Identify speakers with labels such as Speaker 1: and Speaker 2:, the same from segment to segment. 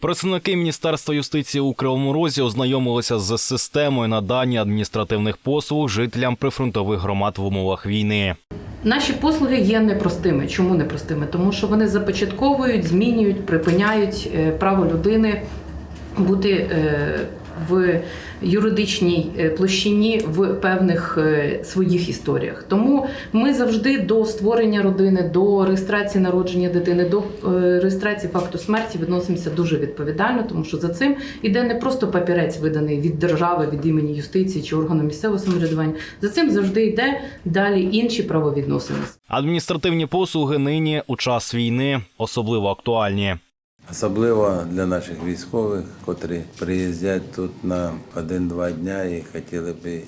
Speaker 1: Представники Міністерства юстиції у Кривому Розі ознайомилися з системою надання адміністративних послуг жителям прифронтових громад в умовах війни.
Speaker 2: Наші послуги є непростими. Чому непростими? Тому що вони започатковують, змінюють, припиняють е, право людини бути е, в юридичній е, площині в певних е, своїх історіях. Тому ми завжди до створення родини, до реєстрації народження дитини, до е, реєстрації факту смерті відносимося дуже відповідально, тому що за цим іде не просто папірець, виданий від держави, від імені юстиції чи органу місцевого самоврядування. За цим завжди йде далі інші правовідносини.
Speaker 1: Адміністративні послуги нині у час війни особливо актуальні.
Speaker 3: Особливо для наших військових, котрі приїздять тут на один-два дня і хотіли б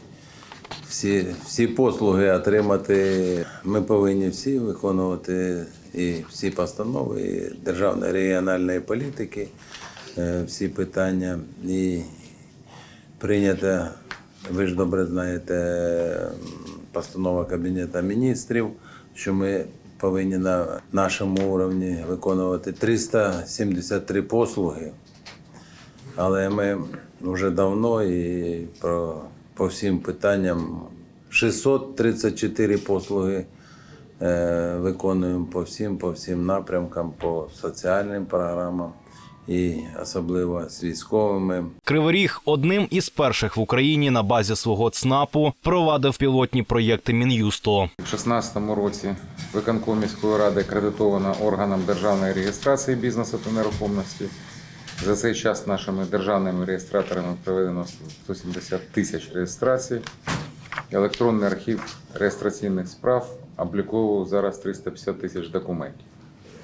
Speaker 3: всі, всі послуги отримати. Ми повинні всі виконувати і всі постанови і державної регіональної політики, е, всі питання. І прийнята, ви ж добре знаєте, постанова Кабінету міністрів, що ми повинні на нашому рівні виконувати 373 послуги. Але ми вже давно і про, по всім питанням 634 послуги е, виконуємо по всім, по всім напрямкам, по соціальним програмам і особливо з військовими.
Speaker 1: Кривий Ріг одним із перших в Україні на базі свого ЦНАПу провадив пілотні проєкти Мін'юсту.
Speaker 4: У 2016 році виконком міської ради акредитовано органом державної реєстрації бізнесу та нерухомості. За цей час нашими державними реєстраторами проведено 170 тисяч реєстрацій. Електронний архів реєстраційних справ обліковував зараз 350 тисяч документів.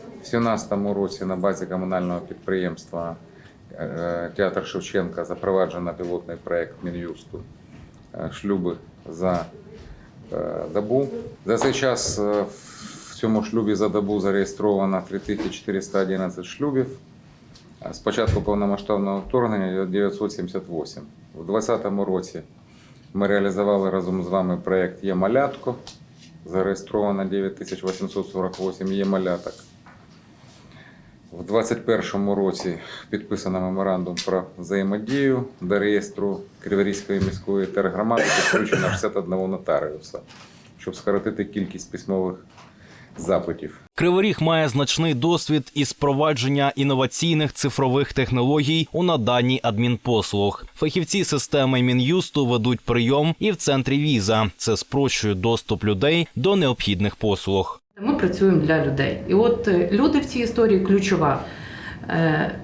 Speaker 4: У 2017 році на базі комунального підприємства е, Театр Шевченка запроваджено пілотний проєкт Мін'юсту е, шлюби за добу. За цей час е, в цьому шлюбі за добу зареєстровано 3411 шлюбів. З початку повномасштабного вторгнення 978. У 2020 році ми реалізували разом з вами проєкт Є малятко. Зареєстровано 9848 є маляток. У 2021 році підписано меморандум про взаємодію до реєстру Криворізької міської тергромади підключено 61 нотаріуса, щоб скоротити кількість письмових запитів.
Speaker 1: Кривий Ріг має значний досвід із впровадження інноваційних цифрових технологій у наданні адмінпослуг. Фахівці системи Мін'юсту ведуть прийом і в центрі віза. Це спрощує доступ людей до необхідних послуг.
Speaker 2: Ми працюємо для людей. І от е, люди в цій історії ключова е,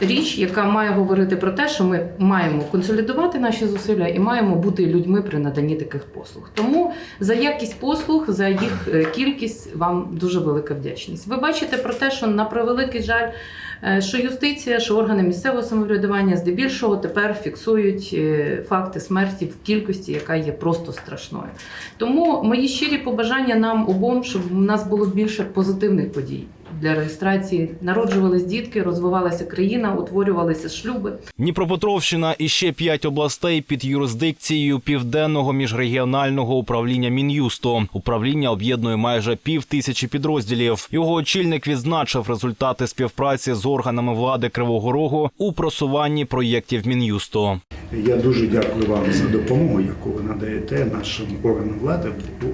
Speaker 2: річ, яка має говорити про те, що ми маємо консолідувати наші зусилля і маємо бути людьми при наданні таких послуг. Тому за якість послуг, за їх е, кількість вам дуже велика вдячність. Ви бачите про те, що на превеликий жаль. Е, Що юстиція, що органи місцевого самоврядування здебільшого тепер фіксують е, факти смерті в кількості, яка є просто страшною. Тому мої щирі побажання нам обом, щоб у нас було більше позитивних подій для реєстрації. Народжувались дітки, розвивалася країна, утворювалися шлюби.
Speaker 1: Дніпропетровщина і ще п'ять областей під юрисдикцією південного міжрегіонального управління Мін'юсту. Управління об'єднує майже пів тисячі підрозділів. Його очільник відзначив результати співпраці з органами влади Кривого Рогу у просуванні проєктів Мін'юсту.
Speaker 5: Я дуже дякую вам за допомогу, яку ви надаєте нашим органам влади,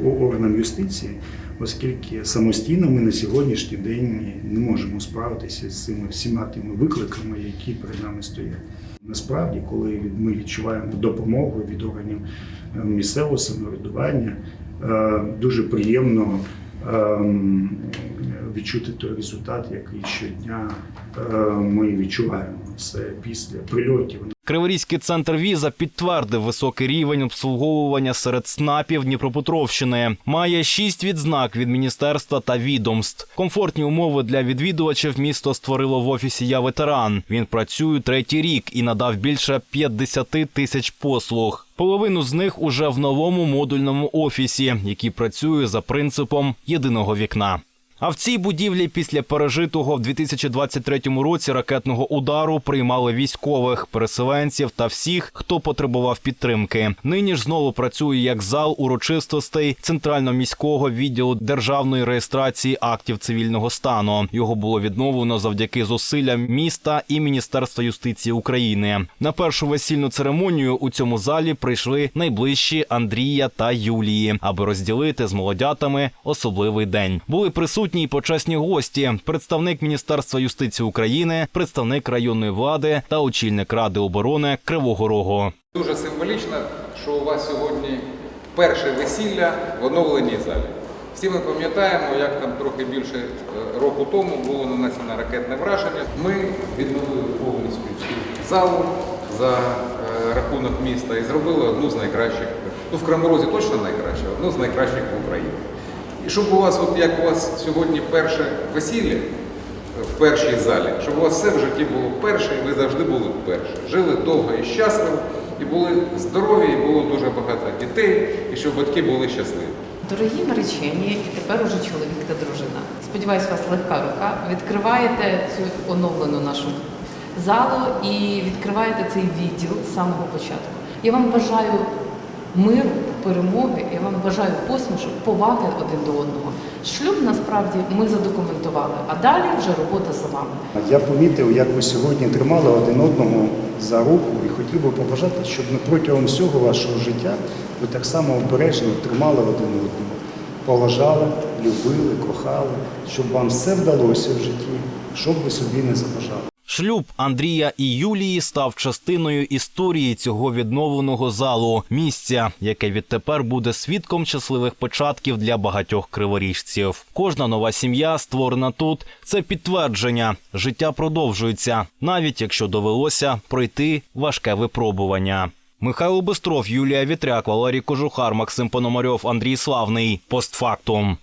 Speaker 5: органам юстиції, оскільки самостійно ми на сьогоднішній день не можемо справитися з цими всіма тими викликами, які перед нами стоять. Насправді, коли ми відчуваємо допомогу від органів е, місцевого самоврядування, е, дуже приємно ем, відчути той результат, який щодня е, ми відчуваємо. Це після прильотів
Speaker 1: Криворізький центр віза підтвердив високий рівень обслуговування серед снапів Дніпропетровщини. Має шість відзнак від міністерства та відомств. Комфортні умови для відвідувачів місто створило в офісі Я ветеран. Він працює третій рік і надав більше 50 тисяч послуг. Половину з них уже в новому модульному офісі, який працює за принципом єдиного вікна. А в цій будівлі після пережитого в 2023 році ракетного удару приймали військових, переселенців та всіх, хто потребував підтримки. Нині ж знову працює як зал урочистостей центрально-міського відділу державної реєстрації актів цивільного стану. Його було відновлено завдяки зусиллям міста і Міністерства юстиції України. На першу весільну церемонію у цьому залі прийшли найближчі Андрія та Юлії, аби розділити з молодятами особливий день. Були присутні й почесні гості: представник Міністерства юстиції України, представник районної влади та очільник ради оборони Кривого Рогу.
Speaker 4: Дуже символічно, що у вас сьогодні перше весілля в оновленій залі. Всі ми пам'ятаємо, як там трохи більше е, року тому було нанесено ракетне враження. Ми відновили повністю всю залу за е, рахунок міста і зробили одну з найкращих. Ну, в Краморозі точно найкраще, одну з найкращих в Україні. І щоб у вас, от як у вас сьогодні перше весілля, в першій залі, щоб у вас все в житті було перше, і ви завжди були перші. Жили довго і щасливо, і були здорові, і було дуже багато дітей, і щоб батьки були щасливі.
Speaker 2: Дорогі наречені, і тепер уже чоловік та дружина. Сподіваюсь, у вас легка рука. Відкриваєте цю оновлену нашу залу і відкриваєте цей відділ з самого початку. Я вам бажаю миру, перемоги, я вам бажаю посмішок, поваги один до одного. Шлюб насправді ми задокументували, а далі вже робота за вами.
Speaker 5: Я помітив, як ви сьогодні тримали один одного за руку і хотів би побажати, щоб протягом всього вашого життя ви так само обережно тримали один одного, поважали, любили, кохали, щоб вам все вдалося в житті, щоб ви собі не забажали.
Speaker 1: Шлюб Андрія і Юлії став частиною історії цього відновленого залу, місця, яке відтепер буде свідком щасливих початків для багатьох криворіжців. Кожна нова сім'я, створена тут, це підтвердження. Життя продовжується, навіть якщо довелося пройти важке випробування. Михайло Бистров, Юлія Вітряк, Валерій Кожухар, Максим Пономарьов, Андрій Славний. Постфактум.